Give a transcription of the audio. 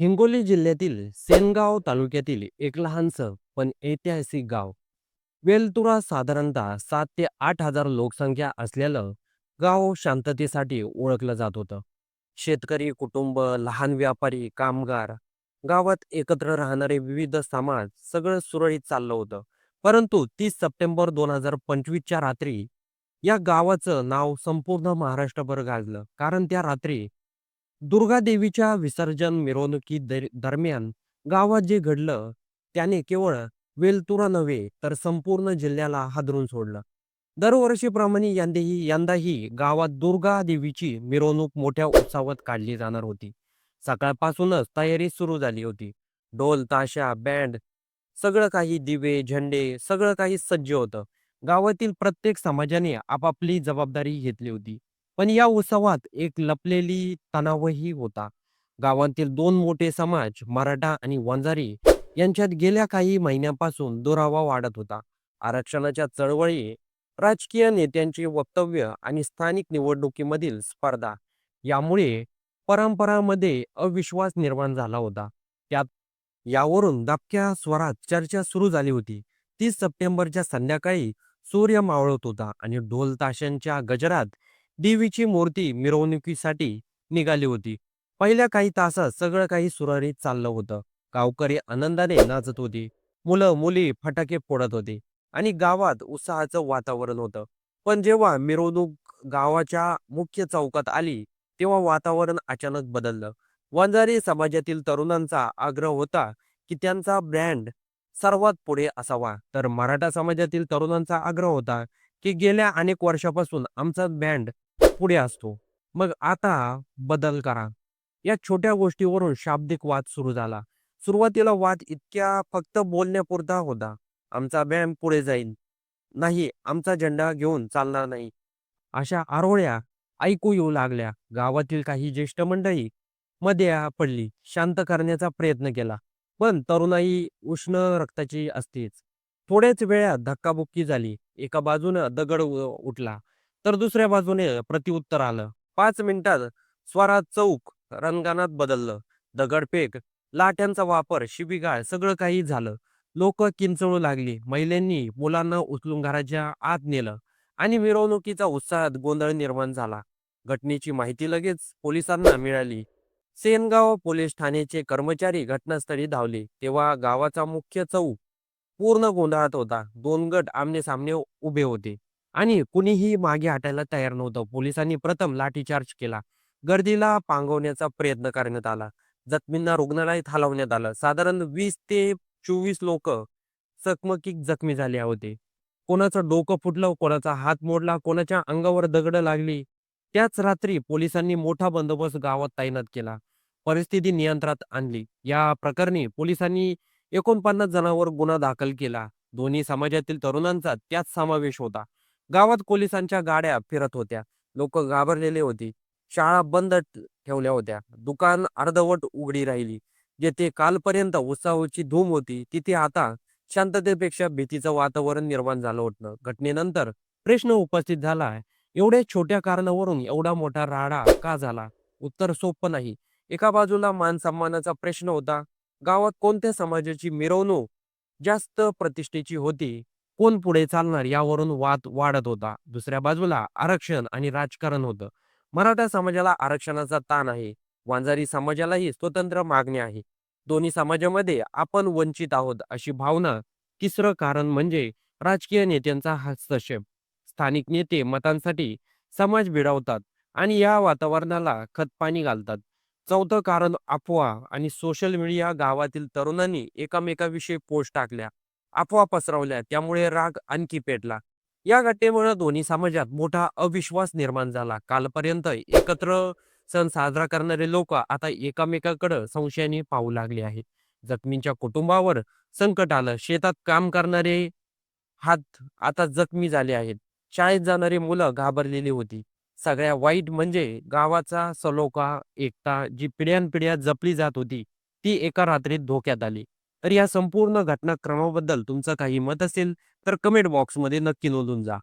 हिंगोली जिल्ह्यातील सेनगाव तालुक्यातील एक लहानसं पण ऐतिहासिक गाव. वेलतुरा साधारणतः सात ते आठ हजार लोकसंख्या असलेलं गाव शांततेसाठी ओळखलं जात होतं. शेतकरी कुटुंब लहान व्यापारी कामगार गावात एकत्र राहणारे विविध समाज सगळं सुरळीत चाललं होतं. परंतु तीस सप्टेंबर दोन हजार पंचवीसच्या रात्री या गावाचं नाव संपूर्ण महाराष्ट्रभर गाजलं. कारण त्या रात्री दुर्गादेवीच्या विसर्जन मिरवणुकी दरम्यान गावात जे घडलं त्याने केवळ वेलतुरा नव्हे तर संपूर्ण जिल्ह्याला हादरून सोडलं. दरवर्षीप्रमाणे यंदाही यंदाही गावात दुर्गा देवीची मिरवणूक मोठ्या उत्साहात काढली जाणार होती. सकाळपासूनच तयारी सुरू झाली होती. ढोल ताशा बँड सगळं काही दिवे झेंडे सगळं काही सज्ज होतं. गावातील प्रत्येक समाजाने आपापली जबाबदारी घेतली होती. पण या उत्सवात एक लपलेली तणावही होता. गावातील दोन मोठे समाज मराठा आणि वंजारी यांच्यात गेल्या काही महिन्यांपासून दुरावा वाढत होता. आरक्षणाच्या चळवळी राजकीय नेत्यांचे वक्तव्य आणि स्थानिक निवडणुकीमधील स्पर्धा यामुळे परंपरामध्ये अविश्वास निर्माण झाला होता. त्यात यावरून दबक्या स्वरात चर्चा सुरू झाली होती. तीस सप्टेंबरच्या संध्याकाळी सूर्य मावळत होता आणि ढोल ताशांच्या गजरात देवीची मूर्ती मिरवणुकीसाठी निघाली होती. पहिल्या काही तासात सगळं काही सुरळीत चाललं होतं. गावकरी आनंदाने नाचत होती. मुलं मुली फटाके फोडत होते आणि गावात उत्साहाचं वातावरण होतं. पण जेव्हा मिरवणूक गावाच्या मुख्य चौकात आली तेव्हा वातावरण अचानक बदललं. वंजारी समाजातील तरुणांचा आग्रह होता की त्यांचा ब्रँड सर्वात पुढे असावा. तर मराठा समाजातील तरुणांचा आग्रह होता की गेल्या अनेक वर्षापासून आमचा बँड पुढे असतो. मग आता बदल करा. या छोट्या गोष्टीवरून शाब्दिक वाद सुरू झाला. सुरुवातीला वाद इतक्या फक्त बोलण्यापुरता होता. आमचा व्यायाम पुढे जाईल. नाही आमचा झेंडा घेऊन चालणार नाही. अशा आरोळ्या ऐकू येऊ लागल्या. गावातील काही ज्येष्ठ मंडळी मध्ये पडली. शांत करण्याचा प्रयत्न केला. पण तरुणाई उष्ण रक्ताची असतेच. थोड्याच वेळात धक्काबुक्की झाली. एका बाजूनं दगड उठला. तर दुसऱ्या बाजूने प्रतिउत्तर आलं. पाच मिनिटात स्वरात चौक रणगाणात बदललं. दगडफेक लाट्यांचा वापर शिबिगाळ सगळं काही झालं. लोक किंचळू लागली. महिलांनी मुलांना उचलून घराच्या आत नेलं आणि मिरवणुकीचा उत्साहात गोंधळ निर्माण झाला. घटनेची माहिती लगेच पोलिसांना मिळाली. सेनगाव पोलीस ठाण्याचे कर्मचारी घटनास्थळी धावले. तेव्हा गावाचा मुख्य चौक पूर्ण गोंधळात होता. दोन गट आमने सामने उभे होते. आणि कुणीही मागे हटायला तयार नव्हतं. पोलिसांनी प्रथम लाठीचार्ज केला. गर्दीला पांगवण्याचा प्रयत्न करण्यात आला. जखमींना रुग्णालयात हलवण्यात आलं. साधारण वीस ते चोवीस लोक चकमकीत जखमी झाले होते. कोणाचं डोकं फुटलं कोणाचा हात मोडला कोणाच्या अंगावर दगड लागली. त्याच रात्री पोलिसांनी मोठा बंदोबस्त गावात तैनात केला. परिस्थिती नियंत्रणात आणली. या प्रकरणी पोलिसांनी एकोणपन्नास जणांवर गुन्हा दाखल केला. दोन्ही समाजातील तरुणांचा त्यात समावेश होता. गावात पोलिसांच्या गाड्या फिरत होत्या. लोक घाबरलेले होती. शाळा बंद ठेवल्या होत्या. दुकान अर्धवट उघडी राहिली. जेथे कालपर्यंत उत्साहाची धूम होती तिथे आता शांततेपेक्षा भीतीचं वातावरण निर्माण झालं होतं. घटनेनंतर प्रश्न उपस्थित झाला एवढ्या छोट्या कारणावरून एवढा मोठा राडा का झाला? उत्तर सोपं नाही. एका बाजूला मान सन्मानाचा प्रश्न होता. गावात कोणत्या समाजाची मिरवणूक जास्त प्रतिष्ठेची होती? कोण पुढे चालणार यावरून वाद वाढत होता. दुसऱ्या बाजूला आरक्षण आणि राजकारण होतं. मराठा समाजाला आरक्षणाचा ताण आहे. वांजारी समाजालाही स्वतंत्र मागणी आहे. दोन्ही समाजामध्ये आपण वंचित आहोत अशी भावना तिसरं कारण म्हणजे राजकीय नेत्यांचा हस्तक्षेप. स्थानिक नेते मतांसाठी समाज भिडवतात आणि या वातावरणाला खतपाणी घालतात. चौथं कारण अफवा आणि सोशल मीडिया गावातील तरुणांनी एकामेकाविषयी पोस्ट टाकल्या. अफवा पसरवल्या त्यामुळे राग आणखी पेटला. या घटनेमुळे दोन्ही समाजात मोठा अविश्वास निर्माण झाला. कालपर्यंत एकत्र सण साजरा करणारे लोक आता एकामेकाकडे संशयाने पाहू लागले आहेत. जखमींच्या कुटुंबावर संकट आलं. शेतात काम करणारे हात आता जखमी झाले आहेत. शाळेत जाणारी मुलं घाबरलेली होती. सगळ्या वाईट म्हणजे गावाचा सलोखा एकता जी पिढ्यानपिढ्या जपली जात होती ती एका रात्रीत धोक्यात आली. तर या संपूर्ण घटनाक्रमाबद्दल तुमचं काही मत असेल तर कमेंट बॉक्समध्ये नक्की नोंदून जा.